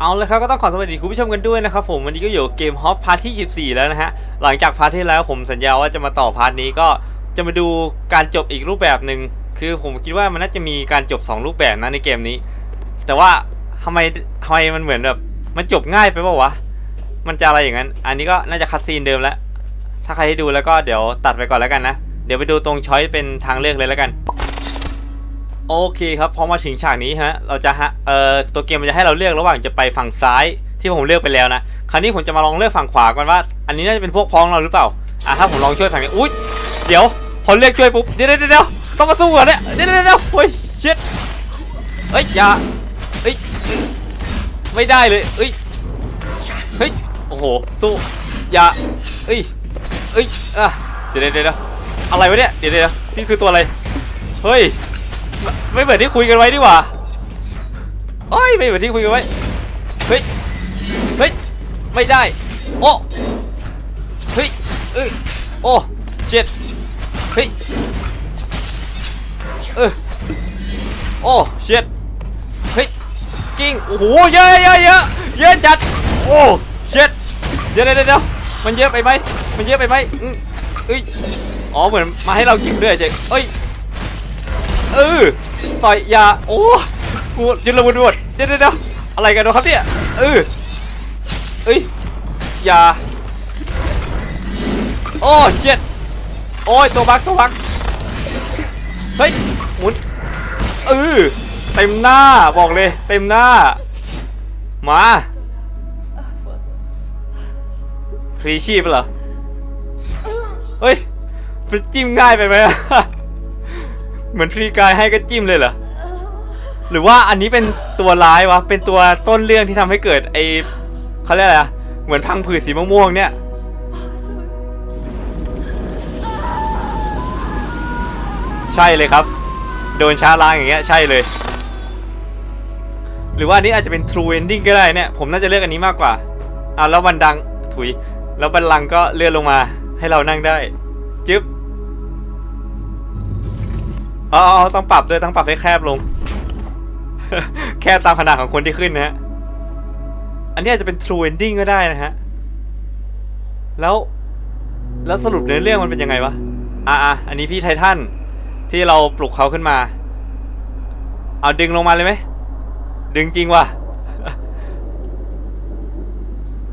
เอาเลยครับก็ต้องขอสวัสดีคุณผู้ชมกันด้วยนะครับผมวันนี้ก็อยู่เกมฮอปพาร์ทที่14แล้วนะฮะหลังจากพาร์ทที่แล้วผมสัญญาว่าจะมาต่อพาร์ทนี้ก็จะมาดูการจบอีกรูปแบบหนึ่งคือผมคิดว่ามันน่าจะมีการจบ 2 รูปแบบนะในเกมนี้ แต่ว่าทำไมทำไมมันเหมือนแบบมันจบง่ายไปเปล่าวะมันจะอะไรอย่างนั้น อันนี้ก็น่าจะคัดซีนเดิมแล้วถ้าใครที่ดูแล้วก็เดี๋ยวตัดไปก่อนแล้วกันนะเดี๋ยวไปดูตรงช้อยเป็นทางเลือกเลยแล้วกัน โอเคครับพอมาถึงฉากนี้ฮะเราจะฮะเอ่อตัวเกมมันจะให้เราเลือกระหว่างจะไปฝั่งซ้ายที่ผมเลือกไปแล้วนะคราวนี้ผมจะมาลองเลือกฝั่งขวาก่อนว่า อันนี้น่าจะเป็นพวกพ้องเราหรือเปล่าอะถ้าผมลองช่วยฝั่งนี้อุ้ยเดี๋ยวพอเลือกช่วยปุ๊บเดี๋ยวเดี๋ยวเดี๋ยวต้องมาสู้กันเนี่ยเดี๋ยวเดี๋ยวเฮ้ยเชิดเอ้ยอย่าเอ้ยไม่ได้เลยเอ้ยเฮ้ยโอ้โหสู้อย่าเอ้ยเอ้ยอะเดี๋ยวเดี๋ยวเดี๋ยวอะไรวะเนี่ยเดี๋ยวเดี๋ยวนี่คือตัวอะไรเฮ้ย ไม่เหมือนที่คุยกันไว้ดีกว่าโอ้ยไม่เหมือนที่คุยกันไว้เฮ้ยเฮ้ยไม่ได้โอ้เฮ้ยเอ้ยโอ้เจ็ดเฮ้ยเออโอ้เช็ดเฮ้ยกิ้งโอ้โหเยอะเยอะเยอะเยอะจัดโอ้เช็ดเดี๋ยวเดี๋ยวเดี๋ยวมันเยอะไปไหมมันเยอะไปไหมอืมเอ้ยอ๋อเหมือนมาให้เรากินด้วยเจ๊เอ้ย เออต่อยยาโอ้กูยืนระเบิดระเบิดเดี๋ยวเดี๋ยวเดี๋ยวอะไรกันวะครับเนี่ยเออเอ้ยยาโอ้เจ็ดโอ้ยตัวบักตัวบักเฮ้ยหมุนเออเต็มหน้าบอกเลย เต็มหน้า มาพรีชีพเหรอเฮ้ยมันจิ้มง่ายไปไหมอะ เหมือนฟรีกายให้ก็จิ้มเลยเหรอ หรือว่าอันนี้เป็นตัวร้ายวะ เป็นตัวต้นเรื่องที่ทำให้เกิดไอเขาเรียกอะไรอะเหมือนพังผืดสีม่วงๆเนี่ย ใช่เลยครับ โดนช้าล้างอย่างเงี้ยใช่เลย หรือว่าอันนี้อาจจะเป็น true ending ก็ได้เนี่ย ผมน่าจะเลือกอันนี้มากกว่าอะแล้วบันดังถุย แล้วบันลังก์ก็เลื่อนลงมาให้เรานั่งได้ จึ๊บ อ๋อต้องปรับด้วยต้องปรับให้แคบลง แคบตามขนาดของคนที่ขึ้นนะฮะ อันนี้อาจจะเป็น true ending ก็ได้นะฮะ แล้ว แล้วสรุปเนื้อเรื่องมันเป็นยังไงวะ อะอะอันนี้พี่ไททันที่เราปลุกเขาขึ้นมา เอาดึงลงมาเลยไหม ดึงจริงว่ะ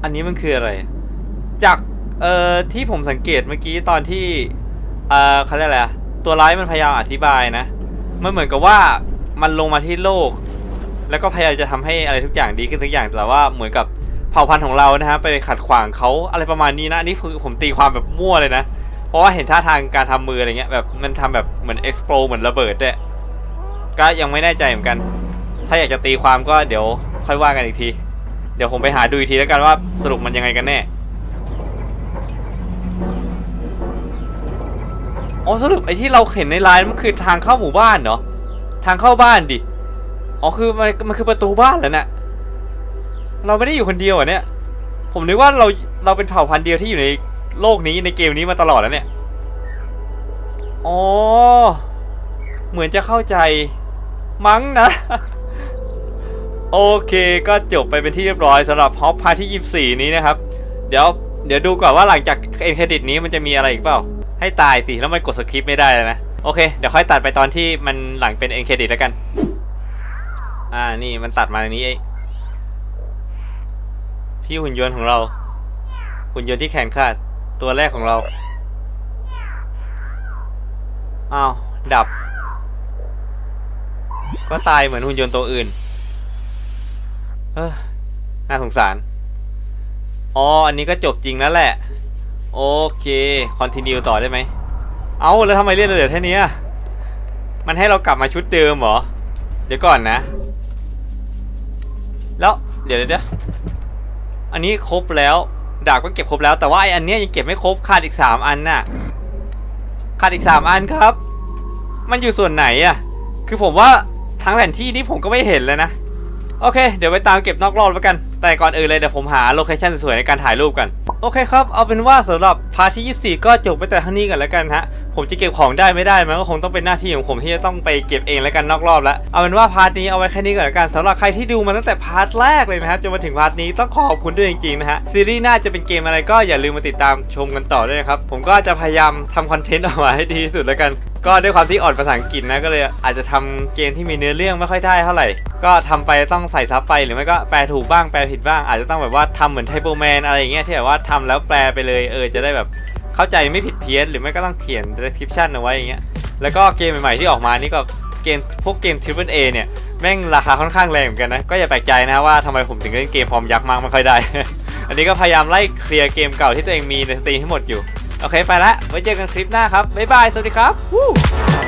อันนี้มันคืออะไร จาก เอ่อ ที่ผมสังเกตเมื่อกี้ตอนที่ เอ่อเขาเรียกอะไรอะ ตัวร้ายมันพยายามอธิบายนะ มันเหมือนกับว่ามันลงมาที่โลก แล้วก็พยายามจะทำให้อะไรทุกอย่างดีขึ้นทุกอย่างแต่ว่าเหมือนกับเผ่าพันธุ์ของเรานะฮะไปขัดขวางเขาอะไรประมาณนี้นะอันนี่คือผมตีความแบบมั่วเลยนะ เพราะว่าเห็นท่าทางการทำมืออะไรเงี้ยแบบมันทำแบบเหมือน explode เหมือนระเบิดด้วยก็ยังไม่แน่ใจเหมือนกัน ถ้าอยากจะตีความก็เดี๋ยวค่อยว่ากันอีกที เดี๋ยวผมไปหาดูอีกทีแล้วกันว่าสรุปมันยังไงกันแน่ อ๋อสรุปไอ้ที่เราเห็นในไลน์มันคือทางเข้าหมู่บ้านเนาะทางเข้าบ้านดิอ๋อคือมันมันคือประตูบ้านแล้วนะ่ะเราไม่ได้อยู่คนเดียวอะเนี่ย ผมนึกว่าเราเราเป็นเผ่าพันธุ์เดียวที่อยู่ในโลกนี้ในเกมนี้มาตลอดแล้วเนี่ยอ๋อเหมือนจะเข้าใจมั้งนะ โอเคก็จบไปเป็นที่เรียบร้อยสำหรับฮอปพาที่ 24 นี้นะครับ เดี๋ยวเดี๋ยวดูก่อนว่าหลังจากเอ็นเครดิตนี้มันจะมีอะไรอีกเปล่า ให้ตายสิแล้วมันกดสคริปต์ไม่ได้แล้วนะ โอเค เดี๋ยวค่อยตัดไปตอนที่มันหลังเป็นเอ็นเครดิตแล้วกัน อ่านี่มันตัดมาอย่างนี้เองพี่หุ่นยนต์ของเรา หุ่นยนต์ที่แขนขาด ตัวแรกของเราอ้าวดับ ก็ตายเหมือนหุ่นยนต์ตัวอื่นเออน่าสงสาร อ๋อ อันนี้ก็จบจริงแล้วแหละ โอเคคอนติเนียต่อได้ไหมเอาแล้วทำไมเลือดเหลือแค่นี้มันให้เรากลับมาชุดเดิมเหรอ เดี๋ยวก่อนนะ แล้วเดี๋ยวเดี๋ยวอันนี้ครบแล้วดาบก็เก็บครบแล้วแต่ว่าไออันเนี้ยยังเก็บไม่ครบขาดอีกสามอันน่ะขาดอีกสามอันครับ มันอยู่ส่วนไหนอะคือผมว่าทั้งแผนที่นี้ผมก็ไม่เห็นเลยนะโอเค เดี๋ยวไปตามเก็บนอกรอบแล้วกัน แต่ก่อนอื่นเลยเดี๋ยวผมหาโลเคชั่นสวยๆในการถ่ายรูปกัน โอเคครับ เอาเป็นว่าสำหรับพาร์ทที่ 24 ก็จบไปแต่เท่านี้กันแล้วกันฮะ ผมจะเก็บของได้ไม่ได้มันก็คงต้องเป็นหน้าที่ของผมที่จะต้องไปเก็บเองแล้วกันนอกรอบแล้วเอาเป็นว่าพาร์ทนี้เอาไว้แค่นี้ก่อนละกันสำหรับใครที่ดูมาตั้งแต่พาร์ทแรกเลยนะฮะจนมาถึงพาร์ทนี้ต้องขอบคุณด้วยจริงๆนะฮะซีรีส์หน้าจะเป็นเกมอะไรก็อย่าลืมมาติดตามชมกันต่อด้วยนะครับผมก็จะพยายามทำคอนเทนต์ออกมาให้ดีที่สุดแล้วกันก็ด้วยความที่อ่อนภาษาอังกฤษนะก็เลยอาจจะทำเกมที่มีเนื้อเรื่องไม่ค่อยได้เท่าไหร่ ก็ทำไปต้องใส่ซับไปหรือไม่ก็แปลถูกบ้างแปลผิดบ้างอาจจะต้องแบบว่าทำเหมือนไทโปแมนอะไรอย่างเงี้ยที่แบบว่าทำแล้วแปลไปเลยเออจะได้แบบ เข้าใจไม่ผิดเพี้ยนหรือไม่ก็ต้องเขียน description เอาไว้อย่างเงี้ยแล้วก็เกมใหม่ๆที่ออกมานี่ก็เกมพวกเกม Triple A เนี่ยแม่งราคาค่อนข้างแรงเหมือนกันนะก็อย่าแปลกใจนะว่าทำไมผมถึงเล่นเกมฟอร์มยักษ์มากไม่ค่อยได้ อันนี้ก็พยายามไล่เคลียร์เกมเก่าที่ตัวเองมีในสตรีมให้หมดอยู่โอเคไปละไว้เจอกันคลิปหน้าครับบ๊ายบายสวัสดีครับ